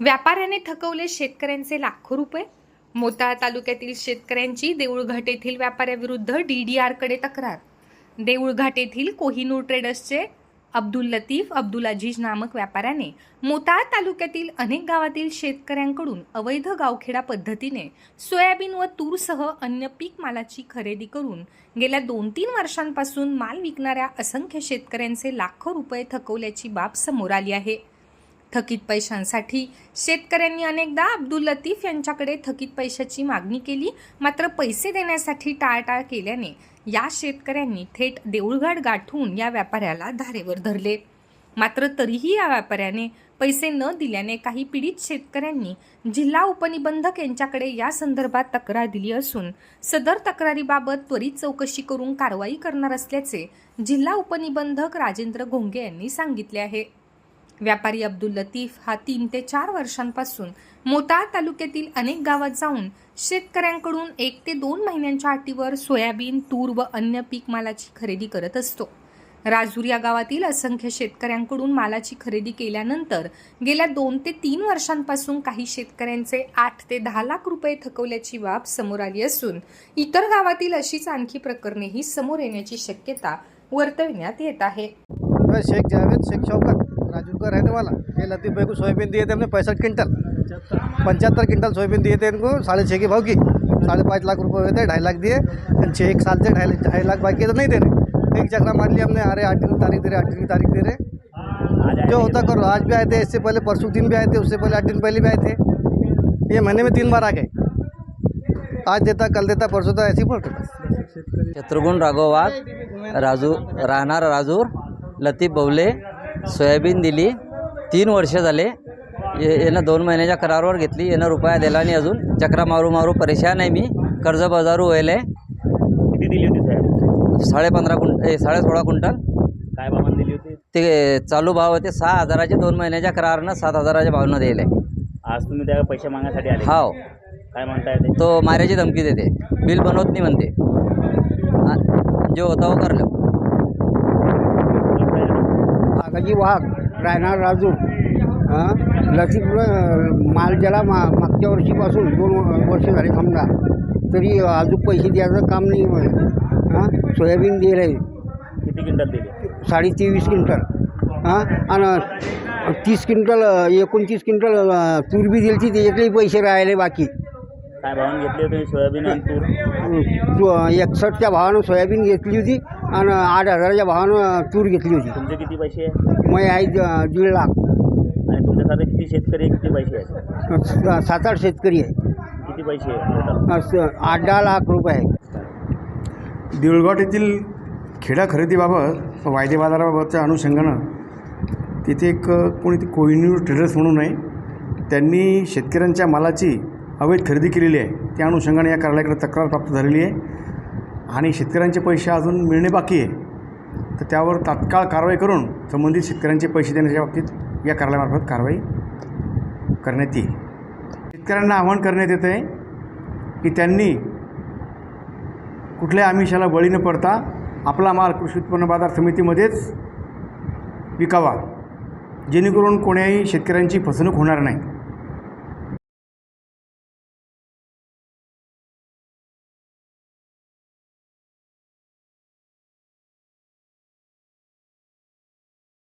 व्यापाऱ्याने थकवले शेतकऱ्यांचे लाखो रुपये. मोताळा तालुक्यातील शेतकऱ्यांची देऊळघाट येथील व्यापाऱ्याविरुद्ध आरकडे तक्रार. देऊळघाट येथील कोहिनूर ट्रेडर्सचे अब्दुल लतीफ अब्दुल अजीज नामक व्यापाऱ्याने मोताळा तालुक्यातील अनेक गावातील शेतकऱ्यांकडून अवैध गावखेडा पद्धतीने सोयाबीन व तूरसह अन्य पीक मालाची खरेदी करून गेल्या दोन तीन वर्षांपासून माल विकणाऱ्या असंख्य शेतकऱ्यांचे लाखो रुपये थकवल्याची बाब समोर आली आहे. थकीत पैशांसाठी शेतकऱ्यांनी अनेकदा अब्दुल लतीफ यांच्याकडे थकीत पैशाची मागणी केली. मात्र पैसे देण्यासाठी टाळटाळ केल्याने या शेतकऱ्यांनी थेट देऊळघाट गाठून या व्यापाऱ्याला धारेवर धरले. मात्र तरीही या व्यापाऱ्याने पैसे न दिल्याने काही पीडित शेतकऱ्यांनी जिल्हा उपनिबंधक यांच्याकडे या संदर्भात तक्रार दिली असून सदर तक्रारीबाबत त्वरित चौकशी करून कारवाई करणार असल्याचे जिल्हा उपनिबंधक राजेंद्र घोंगे यांनी सांगितले आहे. व्यापारी अब्दुल लतीफ हा तीन ते चार वर्षांपासून मोताळ तालुक्यातील अनेक गावात जाऊन शेतकऱ्यांकडून एक ते दोन महिन्यांच्या अटीवर सोयाबीन तूर व अन्य पीक मालाची खरेदी करत असतो. राजूर या गावातील असंख्य शेतकऱ्यांकडून मालाची खरेदी केल्यानंतर गेल्या दोन ते तीन वर्षांपासून काही शेतकऱ्यांचे आठ ते दहा लाख रुपये थकवल्याची बाब समोर आली असून इतर गावातील अशीच आणखी प्रकरणेही समोर येण्याची शक्यता वर्तविण्यात येत आहे. मैं शेख जावेद, शेख शौकत राजू का रहने वाला ये लतीफ़ भाई को सोयाबीन दिए थे हमने पैंसठ क्विंटल। पचहत्तर क्विंटल सोयाबीन दिए थे इनको, साढ़े छः के भाव की। साढ़े पाँच लाख रुपए हुए थे, ढाई लाख दिए। छः एक साल से ढाई ढाई लाख बाकी तो नहीं दे रहे। एक चक्रा मार लिया हमने अरे आठ की तारीख दे रहे, आठ की तारीख दे रहे। जो होता करो, आज भी आए थे, इससे पहले परसों दिन भी आए थे, उससे पहले आठ दिन पहले भी आए थे। ये महीने में तीन बार आ गए। आज देता, कल देता, परसों तो ऐसे ही बोलते। शत्रुघ्न राघव राजू राहणार राजूर। लतीफ बवले सोयाबीन दिली तीन वर्ष झाले. ये- यानं दोन महिन्याच्या करारावर घेतली यानं रुपया दिला नाही अजून. चक्रा मारू मारू परेशान आहे मी. कर्ज बाजारू व्हायला किती दिली होती साहेब? साडे पंधरा कुंट साडे सोळा क्विंटल. काय भावानं दिली होती? ते चालू भाव होते सहा हजाराचे दोन महिन्याच्या करारानं सात हजाराच्या भावनं दिले. आज तुम्ही त्या पैसे मागण्यासाठी आले. हाव. काय म्हणताय ते? तो मारायची धमकी देते. बिल बनवत नाही म्हणते. जो होता वो कर काकाजी वाघ रायनार राजू हां? लतीफ माल ज्याला मा मागच्या वर्षीपासून दोन वर्ष झाले समजा तरी अजून पैसे द्यायचं काम नाही हां? सोयाबीन दिलं आहे किती क्विंटल दिली? साडे तेवीस क्विंटल. हां? आणि तीस क्विंटल एकोणतीस क्विंटल अं, तूर बी दिली ती त्याच्यातलेही पैसे राहिले बाकी. काय भावानं घेतली होती? सोयाबीन आणि तूर. तू- एकसष्टच्या भावानं सोयाबीन घेतली होती आणि आठ हजाराच्या भावानं तूर घेतली होती. तुमचे किती पैसे आहे? मग आहे द- दीड लाख. आणि तुमच्यासारखे किती शेतकरी आहे, किती पैसे आहेत? सात आठ शेतकरी आहे किती पैसे आहे असं आठ दहा लाख रुपये आहे देऊळघाट येथील खेडा खरेदीबाबत वायदे बाजाराबाबतच्या अनुषंगानं तिथे एक कोणी ते कोहिनूर ट्रेडर्स म्हणून आहे. त्यांनी शेतकऱ्यांच्या मालाची अवैध खरेदी केलेली आहे. त्या अनुषंगाने या कार्यालयाकडे तक्रार प्राप्त झालेली आहे. आणि शेतकऱ्यांचे पैसे अजून मिळणे बाकी आहे. तर त्यावर तात्काळ कारवाई करून संबंधित शेतकऱ्यांचे पैसे देण्याच्या बाबतीत या कार्यालयामार्फत कारवाई करण्यात येईल. शेतकऱ्यांना आवाहन करण्यात येत आहे की त्यांनी कुठल्याही आमिषाला बळी न पडता आपला माल कृषी उत्पन्न बाजार समितीमध्येच विकावा. जेणेकरून कोण्याही शेतकऱ्यांची फसवणूक होणार नाही.